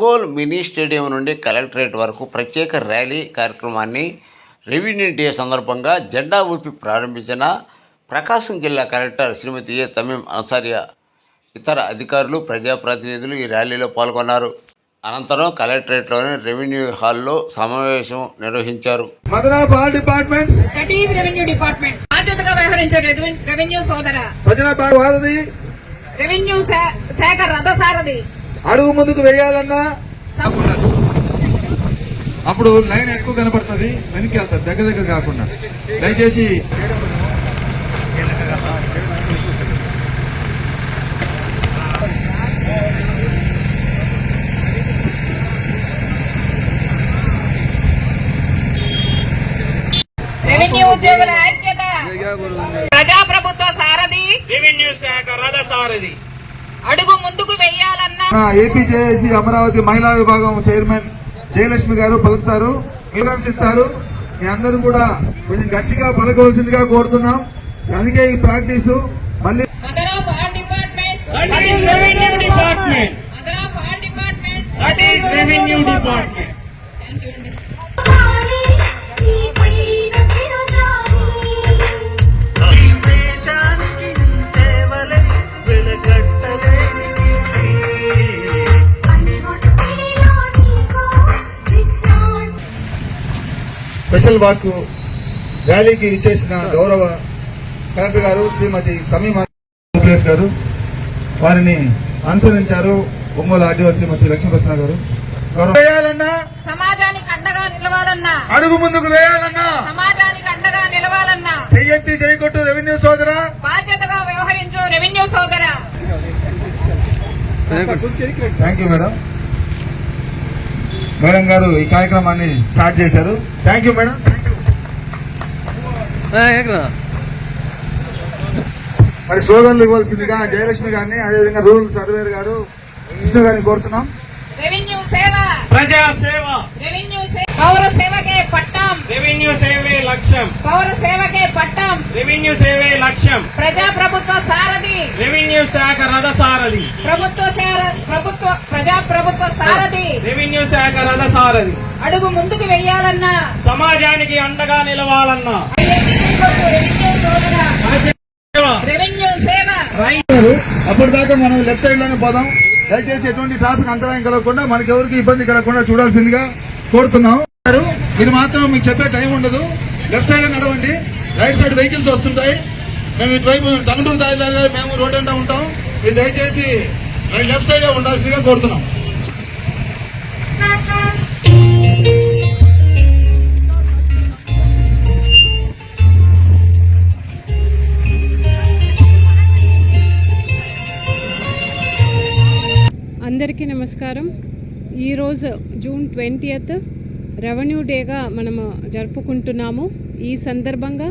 Ongole mini stadium నుండి collectorate వరకు ప్రత్యేక ర్యాలీ కార్యక్రమాన్ని రెవెన్యూ డే సందర్భంగా జెండా ఊపి ప్రారంభించిన ప్రకాశం జిల్లా కలెక్టర్ శ్రీమతి ఏ తమీం అన్సారియా ఇతర అధికారులు ప్రజాప్రతినిధులు ఈ ర్యాలీలో పాల్గొన్నారు. అనంతరం కలెక్టరేట్లోని రెవెన్యూ హాల్లో సమావేశం నిర్వహించారు. రెవెన్యూ బాధ్యతగా సోదర. రెవెన్యూ శాఖ రథసారథి. అడుగు ముందుకు వేయాలన్నా అప్పుడు లైన్ ఎక్కువ కనపడుతుంది వెనక్కి వెళ్తారు దగ్గర దగ్గర కాకుండా. దయచేసి రెవెన్యూ ఉద్యోగుల ఐక్యత. ప్రజాప్రభుత్వ సారథి. రెవెన్యూ శాఖ రథసారథి. అడుగు ముందుకు వేయాలన్న ఏపీ ఏపీజేఏసీ అమరావతి మహిళా విభాగం చైర్మన్ జయలక్ష్మి గారు పలుకుతారు ప్రదర్శిస్తారు మీ అందరూ కూడా కొంచెం గట్టిగా పలకవలసిందిగా కోరుతున్నాం. అందుకే ఈ ప్రాక్టీసు స్పెషల్ వాక్ ర్యాలీకి ఇచ్చేసిన గౌరవ కలెక్టర్ గారు శ్రీమతి సుప్లేష్ గారు వారిని అనుసరించారు ఒంగోలు ఆర్డీఓ శ్రీమతి లక్ష్మీప్రసన్న గారు. గౌరవ వేయాలన్నా సమాజానికి అండగా నిలవాలన్నా అడుగు ముందుకు వేయాలన్నా సమాజానికి అండగా నిలవాలన్నా చెయ్యెత్తి చేయకొట్టు రెవెన్యూ సోదరా. బాధ్యతగా వ్యవహరించు రెవెన్యూ సోదర. థ్యాంక్ యూ మేడం మేడం గారు ఈ కార్యక్రమాన్ని స్టార్ట్ చేశారు. Thank you madam. మరి స్లోగన్లు ఇవ్వాల్సిందిగా జయలక్ష్మి గారిని అదేవిధంగా రూరల్ సర్వేర్ గారు విష్ణు గారిని కోరుతున్నాం. రెవెన్యూ సేవ. ప్రజా సేవ రెవెన్యూ సేవ. పౌర సేవకే పట్టం. రెవెన్యూ సేవే లక్ష్యం. పౌర సేవకే పట్టం. రెవెన్యూ సేవే లక్ష్యం. ప్రజా ప్రభుత్వ సారథి. రెవెన్యూ శాఖ రథసారథి. ప్రభుత్వ సార- ప్రభుత్వ ప్రజా ప్రభుత్వ సారథి. రెవెన్యూ శాఖ రథసారథి. అడుగు ముందుకు వెయ్యాలన్నా. సమాజానికి అండగా నిలవాలన్నా. రెవెన్యూ సేవ. రెవెన్యూ సేవ అప్పటిదాకా మనం లెఫ్ట్ సైడ్లోనే పోదాం. దయచేసి ఎటువంటి ట్రాఫిక్ అంతరాయం కలగకుండా మనకి ఎవరికి ఇబ్బంది కలగకుండా చూడాల్సిందిగా కోరుతున్నాం. మీరు మాత్రం మీకు చెప్పే టైం ఉండదు. లెఫ్ట్ సైడ్ నడవండి. రైట్ సైడ్ వెహికల్స్ వస్తుంటాయి. మేము ఇటువైపు దంగటూరు దాయిదారు గారు మేము రోడ్ అంటా ఉంటాం. మీరు దయచేసి లెఫ్ట్ సైడ్ ఉండాల్సిందిగా కోరుతున్నాం. అందరికీ నమస్కారం. ఈరోజు జూన్ ట్వంటీయత్ రెవెన్యూ డేగా మనము జరుపుకుంటున్నాము. ఈ సందర్భంగా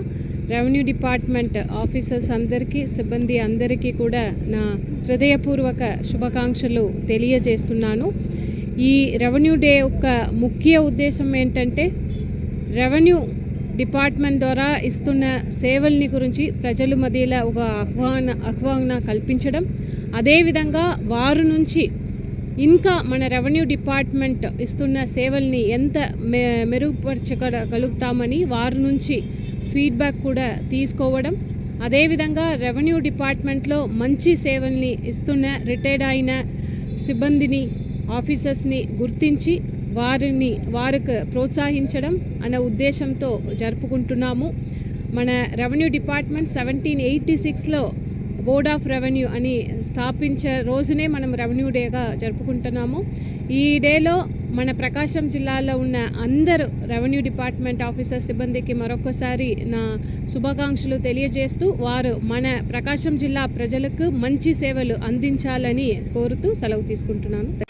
రెవెన్యూ డిపార్ట్మెంట్ ఆఫీసర్స్ అందరికీ సిబ్బంది అందరికీ కూడా నా హృదయపూర్వక శుభాకాంక్షలు తెలియజేస్తున్నాను. ఈ రెవెన్యూ డే యొక్క ముఖ్య ఉద్దేశం ఏంటంటే రెవెన్యూ డిపార్ట్మెంట్ ద్వారా ఇస్తున్న సేవల్ని గురించి ప్రజల మధ్యలో ఒక ఆహ్వాన ఆహ్వాన కల్పించడం. అదేవిధంగా వారి నుంచి ఇంకా మన రెవెన్యూ డిపార్ట్మెంట్ ఇస్తున్న సేవల్ని ఎంత మె మెరుగుపరచగలుగుతామని వారి నుంచి ఫీడ్బ్యాక్ కూడా తీసుకోవడం. అదేవిధంగా రెవెన్యూ డిపార్ట్మెంట్లో మంచి సేవల్ని ఇస్తున్న రిటైర్డ్ అయిన సిబ్బందిని ఆఫీసర్స్ని గుర్తించి వారిని వారికి ప్రోత్సహించడం అనే ఉద్దేశంతో జరుపుకుంటున్నాము. మన రెవెన్యూ డిపార్ట్మెంట్ సెవెంటీన్ ఎయిటీ సిక్స్లో బోర్డ్ ఆఫ్ రెవెన్యూ అని స్థాపించే రోజునే మనం రెవెన్యూ డేగా జరుపుకుంటున్నాము. ఈ డేలో మన ప్రకాశం జిల్లాలో ఉన్న అందరు రెవెన్యూ డిపార్ట్మెంట్ ఆఫీసర్ సిబ్బందికి మరొకసారి నా శుభాకాంక్షలు తెలియజేస్తూ వారు మన ప్రకాశం జిల్లా ప్రజలకు మంచి సేవలు అందించాలని కోరుతూ సెలవు తీసుకుంటున్నాను.